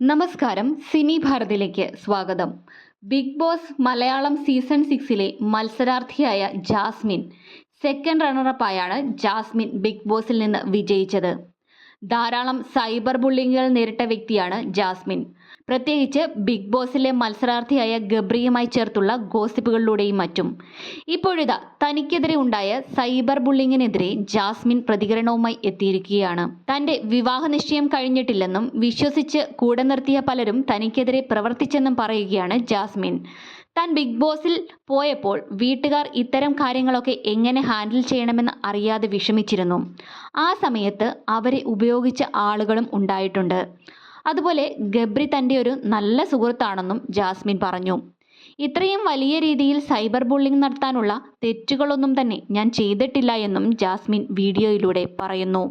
നമസ്കാരം സിനി ഭാരതിലേക്ക് സ്വാഗതം. ബിഗ് ബോസ് മലയാളം സീസൺ സിക്സിലെ മത്സരാർത്ഥിയായ ജാസ്മിൻ സെക്കൻഡ് റണ്ണറപ്പായാണ് ജാസ്മിൻ ബിഗ് ബോസിൽ നിന്ന് വിജയിച്ചത്. ധാരാളം സൈബർ ബുള്ളിങ്ങുകൾ നേരിട്ട വ്യക്തിയാണ് ജാസ്മിൻ. പ്രത്യേകിച്ച് ബിഗ് ബോസിലെ മത്സരാർത്ഥിയായ ഗബ്രിയുമായി ചേർത്തുള്ള ഗോസിപ്പുകളിലൂടെയും മറ്റും. ഇപ്പോഴിതാ തനിക്കെതിരെ ഉണ്ടായ സൈബർ ബുള്ളിങ്ങിനെതിരെ ജാസ്മിൻ പ്രതികരണവുമായി എത്തിയിരിക്കുകയാണ്. തന്റെ വിവാഹ നിശ്ചയം കഴിഞ്ഞിട്ടില്ലെന്നും വിശ്വസിച്ച് കൂടെ നിർത്തിയ പലരും തനിക്കെതിരെ പ്രവർത്തിച്ചെന്നും പറയുകയാണ് ജാസ്മിൻ. താൻ ബിഗ് ബോസിൽ പോയപ്പോൾ വീട്ടുകാർ ഇത്തരം കാര്യങ്ങളൊക്കെ എങ്ങനെ ഹാൻഡിൽ ചെയ്യണമെന്ന് അറിയാതെ വിഷമിച്ചിരുന്നു. ആ സമയത്ത് അവരെ ഉപയോഗിച്ച ആളുകളും ഉണ്ടായിട്ടുണ്ട്. അതുപോലെ ഗബ്രി തന്റെ ഒരു നല്ല സുഹൃത്താണെന്നും ജാസ്മിൻ പറഞ്ഞു. ഇത്രയും വലിയ രീതിയിൽ സൈബർ ബുള്ളിംഗ് നടത്താനുള്ള തെറ്റുകളൊന്നും തന്നെ ഞാൻ ചെയ്തിട്ടില്ല എന്നും ജാസ്മിൻ വീഡിയോയിലൂടെ പറയുന്നു.